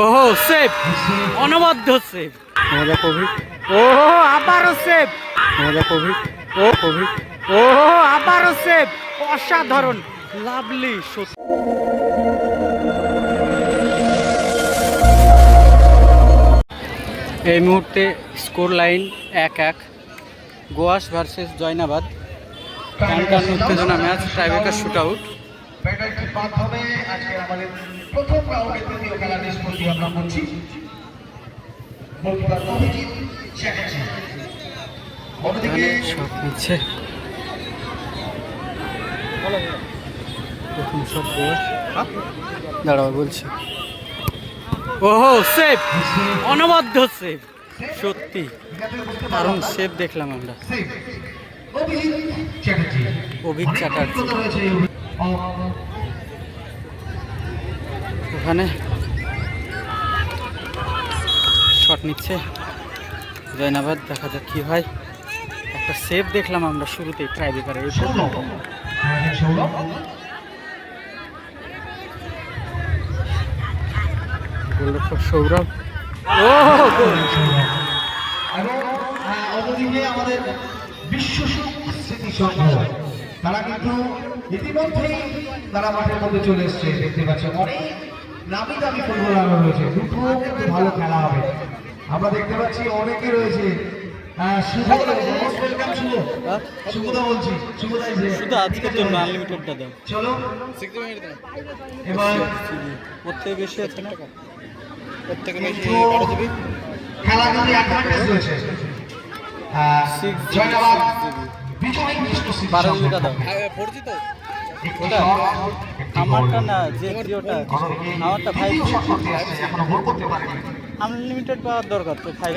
ওহো সেভ অনবদ্য সেভ মজা কবি ওহো আবারও সেভ মজা কবি ও কবি ওহো আবারও সেভ অসাধারণ। লাভলি সত্যি। এই মুহূর্তে স্কোর লাইন এক এক। গোয়াস ভার্সেস জয়নাবাদ। উত্তেজনা ম্যাচ টাইব্রেকার শুট আউট। পেনাল্টির মাধ্যমে আজকে আমাদের প্রথম রাউন্ডে তৃতীয় খেলা নিষ্পত্তি আমরা করছি। গোলকিপার অভিজিৎ চ্যাটার্জি। অন্যদিকে শট নিচ্ছে। প্রথম শট দাঁড়াও বলছি। ওহো সেভ অনবদ্য সেভ সত্যি দারুণ সেভ দেখলাম আমরা। অভিক চ্যাটার্জি। ওখানে শট নিচ্ছে। জয়নাবাদ দেখা যাক কি হয়। একটা সেভ দেখলাম আমরা শুরুতেই ট্রাইবেকারে এই প্রথম সৌরভ হ্যাঁ, সৌরভ গোলরক্ষক সৌরভ। ও! এবং অন্যদিকে আমাদের বিশ্ব স্মৃতি সংঘ তারা কিন্তু ইতিমধ্যেই তারা মাঠের মধ্যে চলে এসছে দেখতে পাচ্ছেন। অনেক নামি দামি ফুটবলার রয়েছে। দুটো কিন্তু ভালো খেলা হবে। আমরা দেখতে পাচ্ছি অনেকে রয়েছে। শুভ শুভ। হ্যাঁ? শুভদা বলছি। শুভদা শুধু আজকের জন্য আনলিমিটেডটা দাও। চলো। এবার থেকে বেশি আছে না? কিন্তু খেলা কিন্তু অ্যাডভান্টেজ রয়েছে। GB, জয়নাবাদ। বারো জিবিটা দাও। আমারটা না যে জিওটা আমারটা ফাইভ। আনলিমিটেড পাওয়ার দরকার তো ফাইভ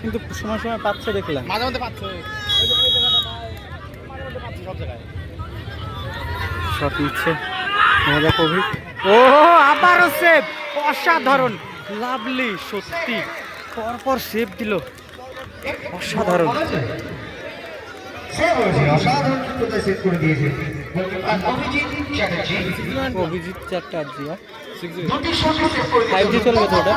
কিন্তু সময় সময় পাচ্ছে দেখলাম। মাঝে মধ্যে পাচ্ছ। সব জায়গায়। শট নিচ্ছে। মজা কবি। ও আবারও সেভ অসাধারণ। লাভলি সত্যি। পরপর সেভ দিল। অসাধারণ। অভিজিৎ চ্যাটার্জি। দিয়েছে। 5G চলবে তো ওটা?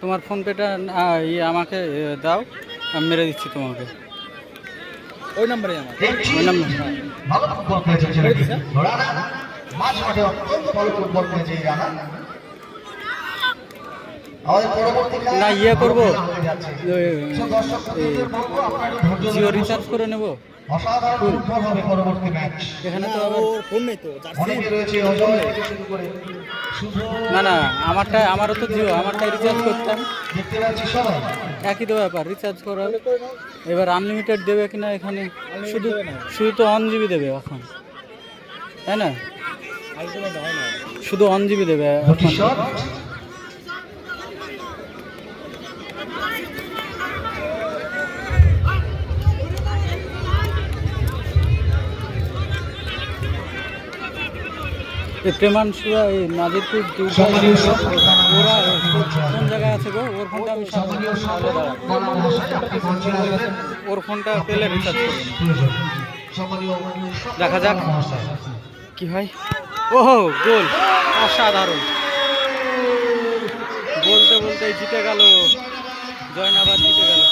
তোমার ফোন পেটা ইয়ে আমাকে দাও আমি মেরে দিচ্ছি তোমাকে। ওই নাম্বারে আমার। ওই নাম্বার। মাঝ মাঠে অত্যন্ত ভালো ফুটবল খেলেছে এই রানা। আমাদের পরবর্তী না, ইয়ে করব। জিও রিচার্জ করে নেব? অসাধারণ ফুটবল হবে পরবর্তী ম্যাচ এখানে তো আবার ফোন নেই তো অনেকে রয়েছে অজয় শুরু করে না না আমারটা আমারও তো জিও আমারটাই রিচার্জ করতাম। দেখতে পাচ্ছি সবাই। একই তো ব্যাপার রিচার্জ করা। এবার আনলিমিটেড দেবে কিনা এখানে? শুধু শুধু তো অন জিবি দেবে এখন। তাই হয় না? শুধু জিবি দেবে। এই প্রেমাংশুরা এই নাজিরপুর দুর্গা সম্মানীয় শট ওরা কোন জায়গায় আছে গো? ওর ফোনটা আমি ওর ফোনটা পেলে রিচার্জ দেখা যাক। কি হয়? ওহো গোল। অসাধারণ। বলতে বলতে জিতে গেল। জয়নাবাদ জিতে গেল।